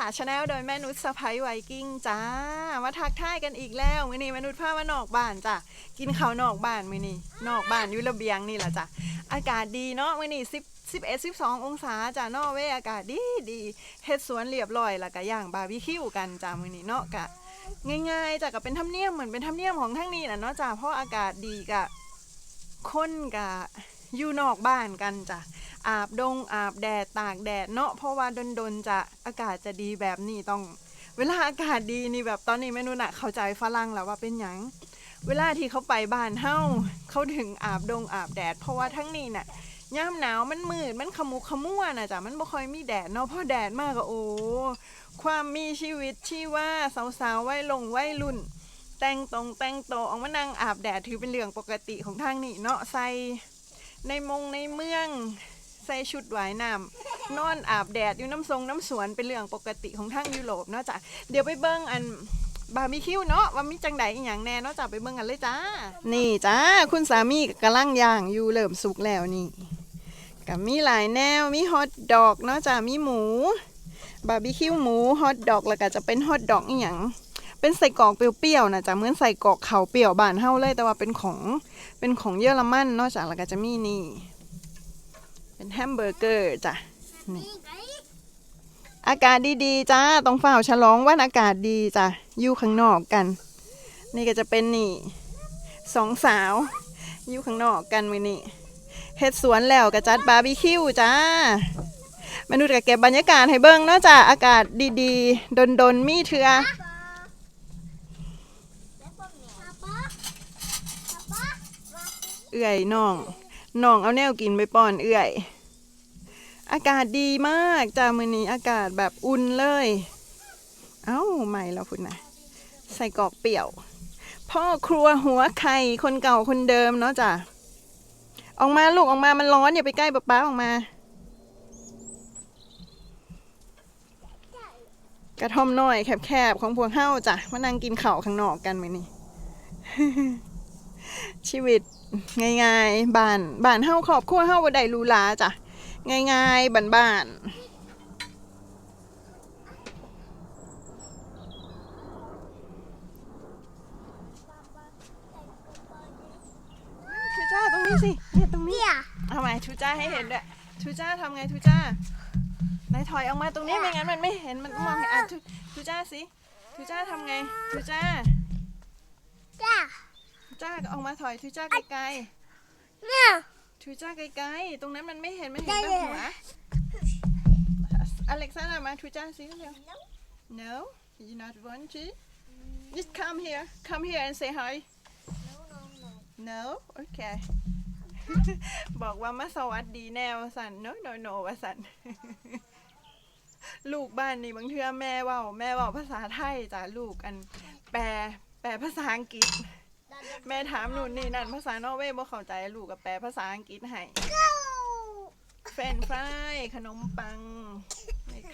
ขาชาแนลโดยแม่นุชสะพ้ายไวกิ้งจ้า มาทักทายกันอีกแล้วมือนี้แม่นุชพามานอกบ้านจ้ะ กินข้าวนอกบ้านมือนี้นอกบ้านอยู่ระเบียงนี่แหละจ้ะ อากาศดีเนาะมือนี้10 11 12องศาจ้ะนอร์เวอากาศดีดีเฮ็ดสวนเรียบร้อยแล้วก็ย่างบาร์บีคิวกันจ้ะมือนี้เนาะกะ ง่ายๆจ้ะก็เป็นธรรมเนียมเหมือนเป็นธรรมเนียมของทั้งนี้น่ะเนาะจ้ะเพราะอากาศดีกะคนกะอยู่นอกบ้านกันจ้ะ อาบดงอาบแดดตากแดดเนาะเพราะว่าดนๆจะอากาศจะดีแบบนี้ต้อง เวลาอากาศดีนี่แบบตอนนี้แม่นุ่นอะเข้าใจฝรั่งแล้วว่าเป็นหยังเวลาที่เขาไปบ้านเฮาเขาถึงอาบดงอาบแดด เพราะว่าทั้งนี้น่ะย่ามหนาวมันมืดมันขมุกขมัวน่ะจ้ะมันบ่ค่อยมีแดดเนาะเพราะแดดมากก็โอ้ความมีชีวิตชีว่าสาวๆวัยลงวัยรุ่น แต่งตรงแต่งโตออกมานั่งอาบแดดถือเป็นเรื่องปกติของทางนี้เนาะใส่ในมงในเมือง ส่ชุดว่ายน้ำนอนอาบแดดอยู่น้ำทรงน้ำสวนเป็นเรื่องปกติของทางยุโรปเนาะจ้ะเดี๋ยวไปเบิ้งอันบาร์บีคิวเนาะว่ามีจังใดอีหยังแน่เนาะจ้ะไปเบิ้งกันเลยจ้า นี่จ้าคุณสามีกำลังย่างอยู่เริ่มสุกแล้วนี่ก็มีหลายแนวมีฮอทดอกเนาะจ้ะมีหมูบาร์บีคิวหมูฮอทดอกแล้วก็จะเป็นฮอทดอกอีหยังเป็นใส่กรอกเปรี้ยวๆนะจ้ะเหมือนใส่กรอกเขาเปรี้ยวบานเฮาเลยแต่ว่าเป็นของเป็นของเยอรมันเนาะจ้ะแล้วก็จะมีนี่ เป็นแฮมเบอร์เกอร์จ้ะนี่อากาศดีๆจ้าต้องเฝ้าฉลองวันอากาศดีจ้ะอยู่ข้างนอกกัน นี่ก็จะเป็นนี่สองสาวอยู่ข้างนอกกันมือนี่เฮ็ดสวนแล้วก็จัดบาร์บีคิวจ้ามนุษย์ก็เก็บบรรยากาศให้เบิ่งเนาะจ้ะอากาศดีๆดนๆมีเถื่อเอื่อยน้อง น้องเอาแนวกินไปป้อนเอื่อย อากาศดีมากจ้ามือนี้อากาศแบบอุ่นเลย เอ้าใหม่แล้วคุณนะใส่กอกเปี่ยว พ่อครัวหัวไข่คนเก่าคนเดิมเนาะจ้ะออกมาลูกออกมามันร้อนอย่าไปใกล้ป๊าป๊าออกมา กระท่อมน้อยแคบๆของพวกเฮ้าจ้ะมานั่งกินข้าวข้างนอกกันมือนี้ ชีวิตง่ายๆบ้านบ้านเฮาครอบครัวเฮาบ่ได้หรูหราจ้ะง่ายๆบ้านๆชูจ้าตรงนี้สิเนี่ยตรงนี้ทำไมชูจ้าให้เห็นด้วยชูจ้าทำไงชูจ้านายถอยออกมาตรงนี้ไม่งั้นมันไม่เห็นมันมองเห็นอะชูชูจ้าสิชูจ้าทำไงชูจ้าชู จ้าออกมาถอยชูจ้าไกลๆทูจ้าไกลๆตรงนั้นมันไม่เห็นมันเห็นแต่หัวอเล็กซานดรามาทูจ้าสิเร็ว No you not want to just come here come here and say hi No okay บอกว่ามาสวัสดีแนวสัน no no no ว่าสัน ลูกบ้านนี่บางเทื่อแม่เว่าแม่เว่าภาษาไทยจ้ะลูกอันแปลแปลภาษาอังกฤษ แม่ถามนู่นนี่นั่นภาษานอร์เวย์บ่เข้าใจลูกกับแปลภาษาอังกฤษให้เฟรนฟรายขนมปัง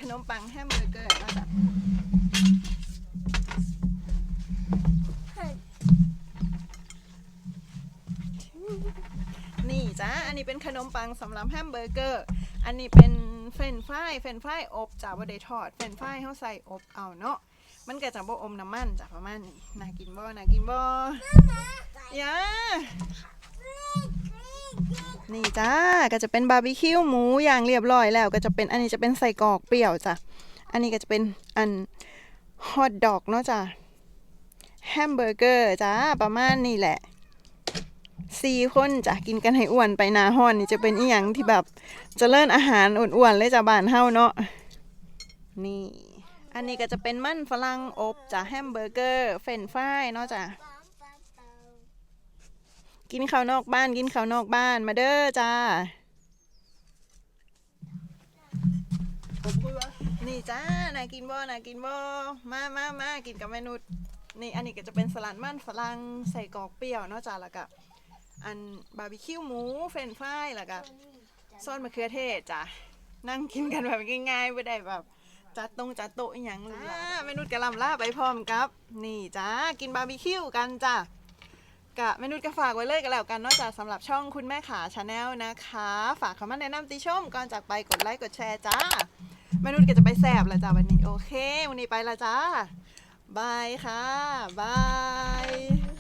ขนมปังแฮมเบอร์เกอร์แล้วจ้ะนี่จ้าอันนี้เป็นขนมปังสำหรับแฮมเบอร์เกอร์ อันนี้เป็นเฟรนฟรายเฟรนฟรายอบจ้าบ่ได้ทอดเฟรนฟรายเฮาใส่อบเอาเนาะ มันก็จะบ่อมน้ำมันจ้ะประมาณนี้น่ากินบ่น่ากินบ่ยานี่จ้าก็จะเป็นบาร์บีคิวหมูอย่างเรียบร้อยแล้วก็จะเป็นอันนี้จะเป็นใส่กรอกเปรี้ยวจ้ะอันนี้ก็จะเป็นอันฮอทดอกเนาะจ้ะแฮมเบอร์เกอร์จ้าประมาณนี้แหละสี่คนจ้ะกินกันให้อ้วนไปหนาห้อนนี่จะเป็นอีหยังที่แบบเจะเลิ่นอาหารอ้วนๆเลยจ้ะบ้านเฮาเนาะนี่ อันนี้ก็จะเป็นมันฝรั่งอบจ้ะแฮมเบอร์เกอร์เฟรนฟรายเนาะจ้ะกินข้าวนอกบ้านกินข้าวนอกบ้านมาเด้อจ้านี่จ้าน่ากินบ่น่ากินบ่มามามากินกับเมนูนี่อันนี้ก็จะเป็นสลัดมันฝรั่งใส่กอกเปรี้ยวเนาะจ้าแล้วก็อันบาร์บีคิวหมูเฟรนฟรายแล้วก็ซอสมะเขือเทศจ้ะนั่งกินกันแบบง่ายๆไม่ได้แบบ จัดตรงจัดโต๊ะอย่างเลยเมนูกะหล่ำลาไปพร้อมกับ นี่จ้ากินบาร์บีคิวกันจ้ะกะเมนูก็ฝากไว้เลยกันแล้วกันนอกจากสำหรับช่องคุณแม่ขาชาแนลนะคะ ฝากคำแนะนำติชมก่อนจากไปกดไลค์กดแชร์จ้าเมนุษย์ก็จะไปแสบล้วจ้าวันนี้โอเค วันนี้ไปละจ้าบายค่ะบาย